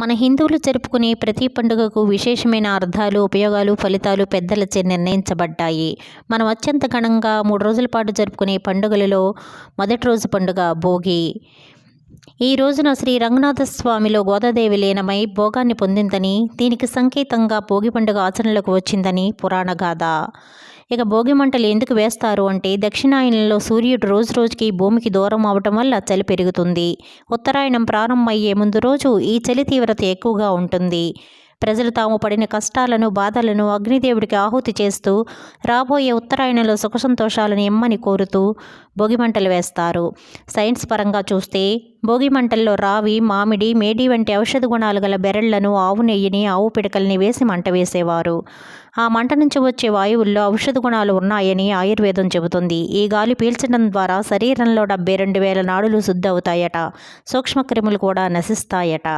మన హిందువులు జరుపుకునే ప్రతి పండుగకు విశేషమైన అర్థాలు ఉపయోగాలు ఫలితాలు పెద్దలచే నిర్ణయించబడ్డాయి. మనం అత్యంత ఘనంగా మూడు రోజుల పాటు జరుపుకునే పండుగలలో మొదటి రోజు పండుగ భోగి. ఈ రోజున శ్రీ రంగనాథ స్వామిలో గోదాదేవి లీనమై భోగాన్ని పొందిందని దీనికి సంకేతంగా భోగి పండుగ ఆచరణలోకి వచ్చిందని పురాణ గాథ ఇక భోగి మంటలు ఎందుకు వేస్తారు అంటే దక్షిణాయనంలో సూర్యుడు రోజు రోజుకి భూమికి దూరం అవటం వల్ల చలి పెరుగుతుంది. ఉత్తరాయణం ప్రారంభమయ్యే ముందు రోజు ఈ చలి తీవ్రత ఎక్కువగా ఉంటుంది. ప్రజలు తాము పడిన కష్టాలను బాధలను అగ్నిదేవుడికి ఆహుతి చేస్తూ రాబోయే ఉత్తరాయణలో సుఖసంతోషాలను ఇమ్మని కోరుతూ భోగి మంటలు వేస్తారు. సైన్స్ పరంగా చూస్తే భోగి మంటల్లో రావి మామిడి మేడి వంటి ఔషధ గుణాలు గల బెరళ్ళను ఆవు నెయ్యిని ఆవు పిడకల్ని వేసి మంట వేసేవారు. ఆ మంట నుంచి వచ్చే వాయువుల్లో ఔషధ గుణాలు ఉన్నాయని ఆయుర్వేదం చెబుతుంది. ఈ గాలి పీల్చడం ద్వారా శరీరంలో డెబ్బై రెండు వేల నాడులు శుద్ధి అవుతాయట సూక్ష్మక్రిములు కూడా నశిస్తాయట.